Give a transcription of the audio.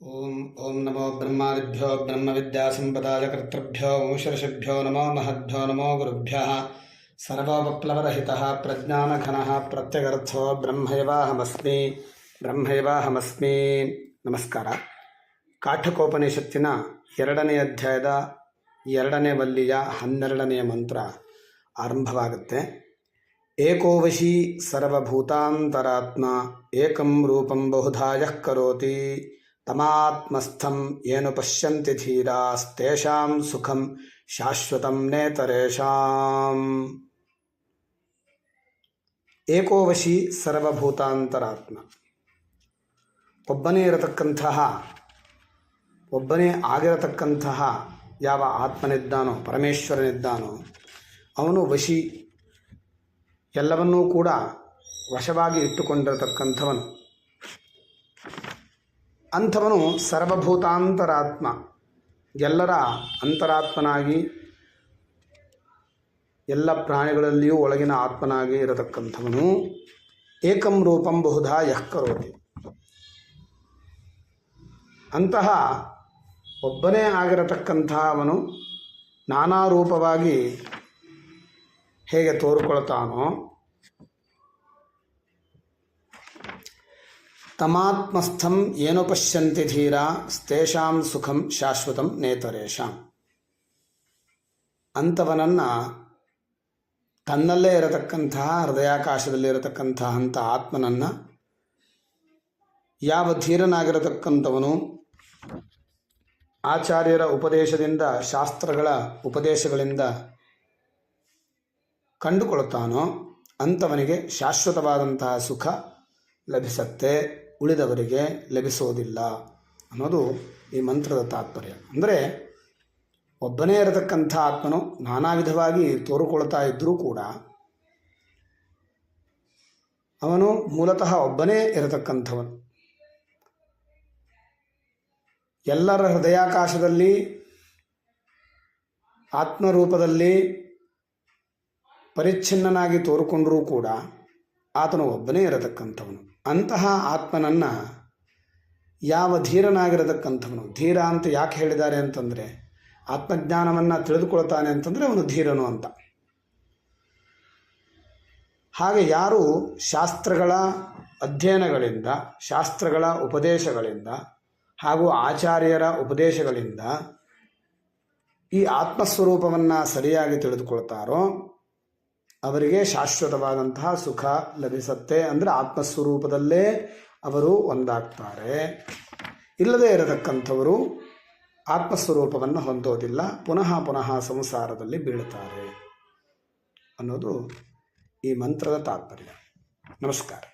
ಓಂ ಓಂ ನಮೋ ಬ್ರಹ್ಮಾದಿಭ್ಯೋ ಬ್ರಹ್ಮವಿದ್ಯಾಸಂಪದಾಯ ಕರ್ತೃಭ್ಯೋ ವಂಶರ್ಷಭ್ಯೋ ನಮೋ ಮಹದ್ಭ್ಯೋ ನಮೋ ಗುರುಭ್ಯ ಸರ್ವೋಪಪ್ಲವರಹಿತ ಪ್ರಜ್ಞಾನಘನ ಪ್ರತ್ಯಗರ್ಥೋ ಬ್ರಹ್ಮೈವಾಹಮಸ್ಮಿ ಬ್ರಹ್ಮೈವಾಹಮಸ್ಮಿ ನಮಸ್ಕಾರ ಕಾಠಕೋಪನಿಷತ್ತಿನ ಎರಡನೇ ಅಧ್ಯಾಯದ ಎರಡನೇ ವಲ್ಲಿಯ ಹನ್ನೆರಡನೆಯ ಮಂತ್ರ ಆರಂಭವಾಗುತ್ತೆ. ಏಕೋವಶಿ ಸರ್ವಭೂತಾಂತರಾತ್ಮ, ಏಕಂ ರೂಪಂ ಬಹುಧಾಯ ಕರೋತಿ। ತಮಾತ್ಮಸ್ಥಂ ಏನು ಪಶ್ಯಂತಿ ಧೀರಾಸ್ತೇಷಾಂ ಸುಖಂ ಶಾಶ್ವತಂ ನೇತರೇಷಾಂ. ಏಕೋವಶಿ ಸರ್ವಭೂತಾಂತರಾತ್ಮ. ಒಬ್ಬನೇ ಇರತಕ್ಕಂತಹ, ಒಬ್ಬನೇ ಆಗಿರತಕ್ಕಂತಹ ಯಾವ ಆತ್ಮನಿದ್ದಾನೋ, ಪರಮೇಶ್ವರನಿದ್ದಾನೋ, ಅವನು ವಶಿ, ಎಲ್ಲವನ್ನೂ ಕೂಡ ವಶವಾಗಿ ಇಟ್ಟುಕೊಂಡಿರತಕ್ಕಂಥವನು. ಅಂಥವನು ಸರ್ವಭೂತಾಂತರಾತ್ಮ. ಎಲ್ಲರ ಅಂತರಾತ್ಮನಾಗಿ, ಎಲ್ಲ ಪ್ರಾಣಿಗಳಲ್ಲಿಯೂ ಒಳಗಿನ ಆತ್ಮನಾಗಿ ಇರತಕ್ಕಂಥವನು ಏಕಂ ರೂಪಂ ಬಹುಧಾ ಯಃ ಕರೋತಿ. ಅಂತಹ ಒಬ್ಬನೇ ಆಗಿರತಕ್ಕಂತಹ ಅವನು ನಾನಾ ರೂಪವಾಗಿ ಹೇಗೆ ತೋರಿಕೊಳ್ತಾನೋ ತಮಾತ್ಮಸ್ಥಂ ಏನು ಪಶ್ಯಂತಿ ಧೀರ ತೇಷಾಂ ಸುಖಂ ಶಾಶ್ವತಂ ನೇತರೇಶಾಂ ಅಂಥವನನ್ನು ತನ್ನಲ್ಲೇ ಇರತಕ್ಕಂತಹ, ಹೃದಯಾಕಾಶದಲ್ಲಿ ಇರತಕ್ಕಂತಹ ಅಂಥ ಆತ್ಮನನ್ನು ಯಾವ ಧೀರನಾಗಿರತಕ್ಕಂಥವನು, ಆಚಾರ್ಯರ ಉಪದೇಶದಿಂದ, ಶಾಸ್ತ್ರಗಳ ಉಪದೇಶಗಳಿಂದ ಕಂಡುಕೊಳ್ಳುತ್ತಾನೋ ಅಂಥವನಿಗೆ ಶಾಶ್ವತವಾದಂತಹ ಸುಖ ಲಭಿಸತ್ತೆ. ಉಳಿದವರಿಗೆ ಲಭಿಸೋದಿಲ್ಲ ಅನ್ನೋದು ಈ ಮಂತ್ರದ ತಾತ್ಪರ್ಯ. ಅಂದರೆ ಒಬ್ಬನೇ ಇರತಕ್ಕಂಥ ಆತ್ಮನು ನಾನಾ ವಿಧವಾಗಿ ತೋರುಕೊಳ್ತಾ ಇದ್ದರೂ ಕೂಡ ಅವನು ಮೂಲತಃ ಒಬ್ಬನೇ ಇರತಕ್ಕಂಥವನು. ಎಲ್ಲರ ಹೃದಯಾಕಾಶದಲ್ಲಿ, ಆತ್ಮರೂಪದಲ್ಲಿ ಪರಿಚ್ಛಿನ್ನನಾಗಿ ತೋರುಕೊಂಡರೂ ಕೂಡ ಆತನು ಒಬ್ಬನೇ ಇರತಕ್ಕಂಥವನು. ಅಂತಹ ಆತ್ಮನನ್ನು ಯಾವ ಧೀರನಾಗಿರತಕ್ಕಂಥವನು? ಧೀರ ಅಂತ ಯಾಕೆ ಹೇಳಿದ್ದಾರೆ ಅಂತಂದರೆ, ಆತ್ಮಜ್ಞಾನವನ್ನು ತಿಳಿದುಕೊಳ್ತಾನೆ ಅಂತಂದರೆ ಅವನು ಧೀರನು ಅಂತ. ಹಾಗೆ ಯಾರು ಶಾಸ್ತ್ರಗಳ ಅಧ್ಯಯನಗಳಿಂದ, ಶಾಸ್ತ್ರಗಳ ಉಪದೇಶಗಳಿಂದ ಹಾಗೂ ಆಚಾರ್ಯರ ಉಪದೇಶಗಳಿಂದ ಈ ಆತ್ಮಸ್ವರೂಪವನ್ನು ಸರಿಯಾಗಿ ತಿಳಿದುಕೊಳ್ತಾರೋ ಅವರಿಗೆ ಶಾಶ್ವತವಾದಂತಹ ಸುಖ ಲಭಿಸತ್ತೆ ಅಂದರೆ ಆತ್ಮಸ್ವರೂಪದಲ್ಲೇ ಅವರು ಒಂದಾಗ್ತಾರೆ. ಇಲ್ಲದೇ ಇರತಕ್ಕಂಥವರು ಆತ್ಮಸ್ವರೂಪವನ್ನು ಹೊಂದೋದಿಲ್ಲ, ಪುನಃ ಪುನಃ ಸಂಸಾರದಲ್ಲಿ ಬೀಳ್ತಾರೆ ಅನ್ನೋದು ಈ ಮಂತ್ರದ ತಾತ್ಪರ್ಯ. ನಮಸ್ಕಾರ.